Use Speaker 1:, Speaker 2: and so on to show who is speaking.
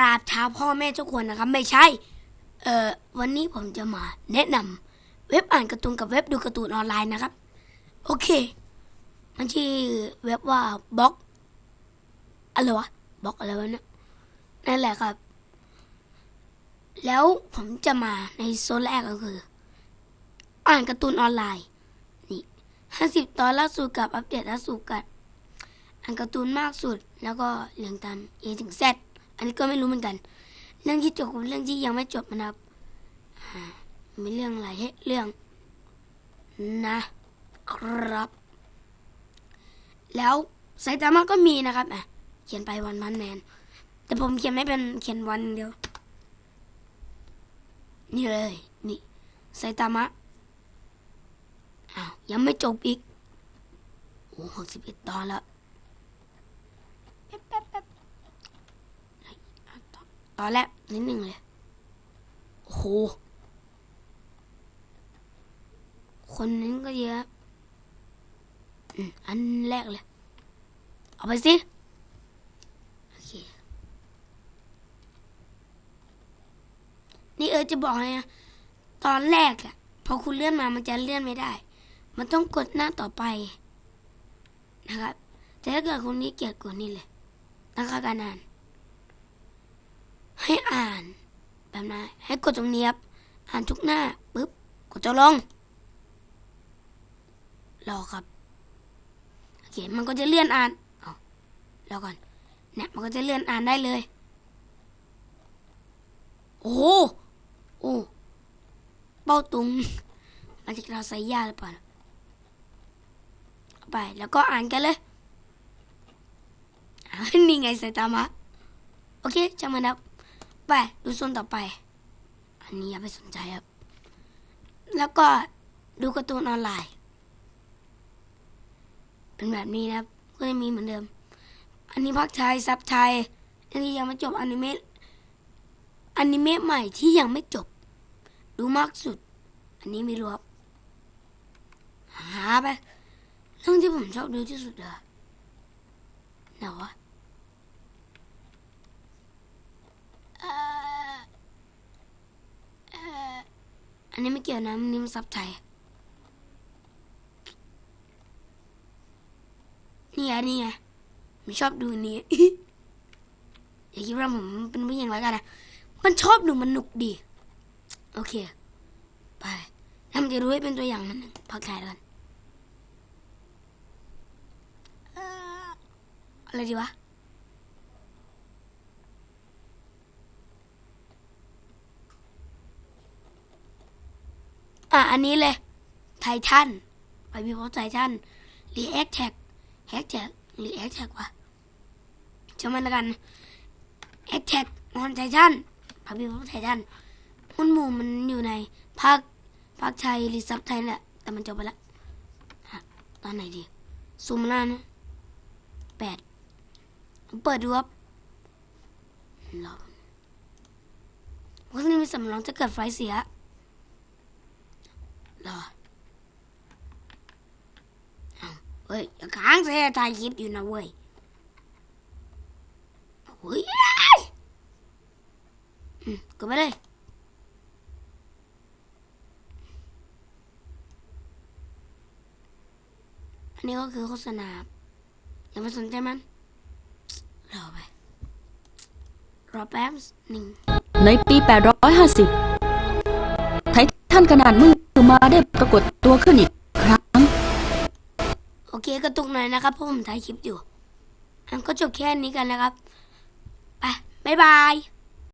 Speaker 1: ราบเท้าพ่อแม่ทุกคนนะครับ ไม่ใช่ เอ่อวันนี้ผมจะมาแนะนำเว็บอ่านการ์ตูนกับเว็บดูการ์ตูนออนไลน์นะครับ โอเค มันชื่อเว็บว่าบล็อกอะไรวะบล็อกอะไรวะเนี่ยนั่นแหละครับ แล้วผมจะมาในโซนแรกก็คือ อ่านการ์ตูนออนไลน์นี่ห้าสิบตอนล่าสุดกับอัปเดตล่าสุดกับอ่านการ์ตูนมากสุด แล้วก็เรียงตาม A ถึง Z อันนี้ก็ไม่รู้เหมือนกัน เรื่องที่จบกับเรื่องที่ยังไม่จบนะครับอ่ามีเรื่องอะไรเรื่อง นะครับ แล้วไซตามะก็มีนะครับอะเขียนไปวันมันแมน แต่ผมเขียนไม่เป็นเขียนวันเดียว นี่เลย นี่ไซตามะอ้าวยังไม่จบอีกโอ้หกสิบเอ็ดตอนแล้วแป๊บแป๊บแป๊บเฮ้ยอะ ตอนแรกนิดหนึ่งเลย โอ้โห คนนั้นก็เยอะอันแรกเลย เอาไปสิ โอเค นี่เออจะบอกให้นะ ตอนแรกอะพอคุณเลื่อนมามันจะเลื่อนไม่ได้ มันต้องกดหน้าต่อไป นะครับ แต่ถ้าเกิดคุณนี้เกียจกดนี่เลยนะคะการอ่าน ให้อ่านแบบนั้นให้กดตรงนี้ครับอ่านทุกหน้าปุ๊บกดจอลงรอครับโอเคมันก็จะเลื่อนอ่านเอารอก่อนเนี่ยมันก็จะเลื่อนอ่านได้เลยโอ้โหโอ้เป้าตุงมันจะเราใส่ยาหรือเปล่าไปแล้วก็อ่านกันเลยนี่ไงใส่ตามะโอเคจำมันครับ ไป ดูส่วนต่อไป อันนี้อย่าไปสนใจครับ แล้วก็ดูการ์ตูนออนไลน์ เป็นแบบนี้นะครับ ก็จะมีเหมือนเดิม อันนี้พักไทยซับไทยอันนี้ยังไม่จบอนิเมะอนิเมะใหม่ที่ยังไม่จบ ดูมากสุด อันนี้ไม่รู้ครับหาไปเรื่องที่ผมชอบดูที่สุดเลยไหนวะ อันนี้ไม่เกี่ยวนะอันนี่มันซับไทยนี่ไงนี่ไงผมชอบดูนี้อย่าคิดว่าผมเป็นผู้หญิงแล้วกันนะมันชอบดูมันหนุกดี โอเค ไปแล้วมันจะรู้ให้เป็นตัวอย่างมันหนึ่งพักถ่ายก่อนอะไรดีวะ อันนี้เลยไททันไปพิพากษไททันรีแอคแท็กแฮกแท็กหรือแอคแท็กวะจะมันละกันแอคแท็กมอนไททันพาพิพากษไททันหุ้นหมูมันอยู่ในภาคภาคไทยหรือซับไทยแหละแต่มันจบไปละตอนไหนดีซูมหน้านะแปดเปิดดูครับรอเพราะนี่มีสำรองจะเกิดไฟเสีย รอเอเฮ้ยย่าค้างเสียถ่ายคลิปอยู่นะเว้ยเฮ้ยอืมกดไปเลยอันนี้ก็คือโฆษณา อย่าไปสนใจมัน รอไป รอแป๊บหนึ่ง
Speaker 2: ในปี 850 ไททันขนาดมือ มาได้ปรากฏตัวขึ้นอีกครั้ง
Speaker 1: โอเคกระตุกหน่อยนะครับเพราะผมถ่ายคลิปอยู่อันก็จบแค่นี้กันนะครับ ไป บ๊ายบาย